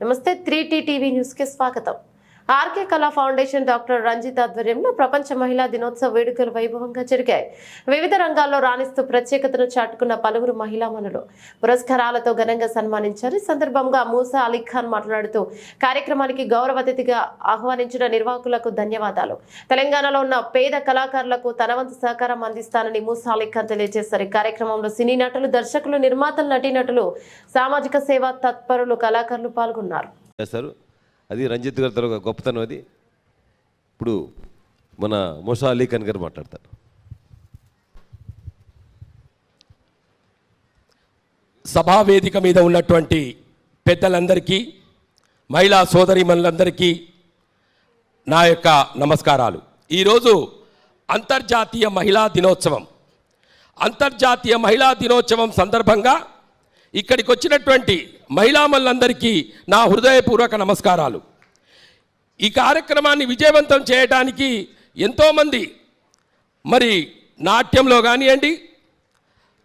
నమస్తే three tea TV news కి స్వాగతం ఆర్కే కళా ఫౌండేషన్ డాక్టర్ రంజిత్ ఆధ్వర్యంలో ప్రపంచ మహిళా దినోత్సవ వేడుకలు వైభవంగా జరిగాయి. వివిధ రంగాల్లో రాణిస్తూ ప్రత్యేకతను చాటుకున్న పలువురు మహిళా మనులు పురస్కారాలతో ఘనంగా సన్మానించారు. ఈ సందర్భంగా మూసా అలీ ఖాన్ మాట్లాడుతూ కార్యక్రమానికి గౌరవ అతిథిగా ఆహ్వానించిన నిర్వాహకులకు ధన్యవాదాలు. తెలంగాణలో ఉన్న పేద కళాకారులకు తనవంతు సహకారం అందిస్తానని మూసా అలీ ఖాన్ తెలియజేశారు. ఈ కార్యక్రమంలో సినీ నటులు దర్శకులు నిర్మాతలు నటీనటులు సామాజిక సేవా తత్పరులు కళాకారులు పాల్గొన్నారు. అది రంజిత్ గారితో తర్వాత గొప్పతనం అది. ఇప్పుడు మన మోసా అలీ ఖాన్ గారు మాట్లాడతారు. సభా వేదిక మీద ఉన్నటువంటి పెద్దలందరికీ మహిళా సోదరిమణులందరికీ నా యొక్క నమస్కారాలు. ఈరోజు అంతర్జాతీయ మహిళా దినోత్సవం. అంతర్జాతీయ మహిళా దినోత్సవం సందర్భంగా ఇక్కడికి వచ్చినటువంటి మహిళామల్లందరికీ నా హృదయపూర్వక నమస్కారాలు. ఈ కార్యక్రమాన్ని విజయవంతం చేయడానికి ఎంతోమంది మరి నాట్యంలో కానివ్వండి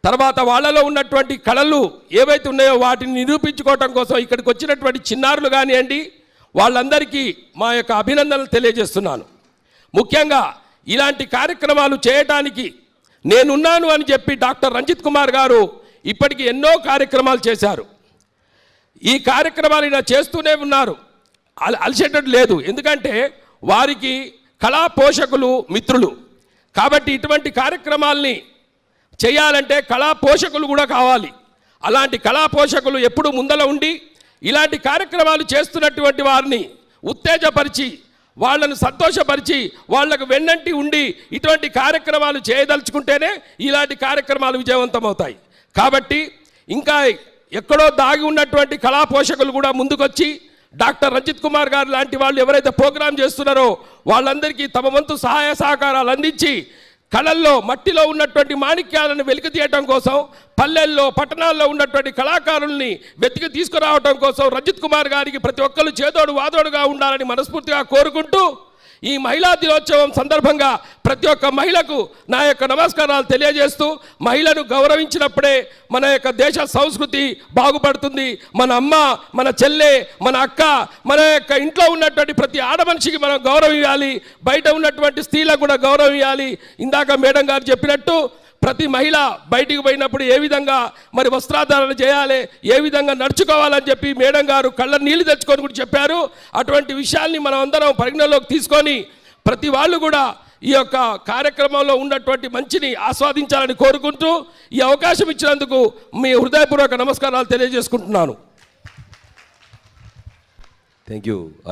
తర్వాత వాళ్ళలో ఉన్నటువంటి కళలు ఏవైతే ఉన్నాయో వాటిని నిరూపించుకోవటం కోసం ఇక్కడికి వచ్చినటువంటి చిన్నారులు కానివ్వండి వాళ్ళందరికీ మా యొక్క అభినందనలు తెలియజేస్తున్నాను. ముఖ్యంగా ఇలాంటి కార్యక్రమాలు చేయటానికి నేనున్నాను అని చెప్పి డాక్టర్ రంజిత్ కుమార్ గారు ఇప్పటికి ఎన్నో కార్యక్రమాలు చేశారు. ఈ కార్యక్రమాలు ఇలా చేస్తూనే ఉన్నారు. అల- అలసేటట్టు లేదు. ఎందుకంటే వారికి కళా పోషకులు మిత్రులు. కాబట్టి ఇటువంటి కార్యక్రమాల్ని చేయాలంటే కళా పోషకులు కూడా కావాలి. అలాంటి కళా పోషకులు ఎప్పుడు ముందల ఉండి ఇలాంటి కార్యక్రమాలు చేస్తున్నటువంటి వారిని ఉత్తేజపరిచి వాళ్ళను సంతోషపరిచి వాళ్ళకు వెన్నంటి ఉండి ఇటువంటి కార్యక్రమాలు చేయదలుచుకుంటేనే ఇలాంటి కార్యక్రమాలు విజయవంతమవుతాయి. కాబట్టి ఇంకా ఎక్కడో దాగి ఉన్నటువంటి కళా పోషకులు కూడా ముందుకొచ్చి డాక్టర్ రంజిత్ కుమార్ గారు లాంటి వాళ్ళు ఎవరైతే ప్రోగ్రాం చేస్తున్నారో వాళ్ళందరికీ తమ వంతు సహాయ సహకారాలు అందించి కళల్లో మట్టిలో ఉన్నటువంటి మాణిక్యాలను వెలికి తీయటం కోసం పల్లెల్లో పట్టణాల్లో ఉన్నటువంటి కళాకారుల్ని వెతికి తీసుకురావటం కోసం రంజిత్ కుమార్ గారికి ప్రతి ఒక్కరు చేదోడు వాదోడుగా ఉండాలని మనస్ఫూర్తిగా కోరుకుంటూ ఈ మహిళా దినోత్సవం సందర్భంగా ప్రతి ఒక్క మహిళకు నా యొక్క నమస్కారాలు తెలియజేస్తూ మహిళను గౌరవించినప్పుడే మన యొక్క దేశ సంస్కృతి బాగుపడుతుంది. మన అమ్మ మన చెల్లె మన అక్క మన యొక్క ఇంట్లో ఉన్నటువంటి ప్రతి ఆడ మనిషికి మనం గౌరవం ఇవ్వాలి బయట ఉన్నటువంటి స్త్రీలకు కూడా గౌరవం ఇవ్వాలి ఇందాక మేడం గారు చెప్పినట్టు ప్రతి మహిళ బయటికి పోయినప్పుడు ఏ విధంగా మరి వస్త్రాధారణ చేయాలి ఏ విధంగా నడుచుకోవాలని చెప్పి మేడం గారు కళ్ళ నీళ్ళు తెచ్చుకొని కూడా చెప్పారు. అటువంటి విషయాల్ని మనం అందరం పరిగణలోకి తీసుకొని ప్రతి వాళ్ళు కూడా ఈ యొక్క కార్యక్రమంలో ఉన్నటువంటి మంచిని ఆస్వాదించాలని కోరుకుంటూ ఈ అవకాశం ఇచ్చినందుకు మీ హృదయపూర్వక నమస్కారాలు తెలియజేసుకుంటున్నాను. Thank you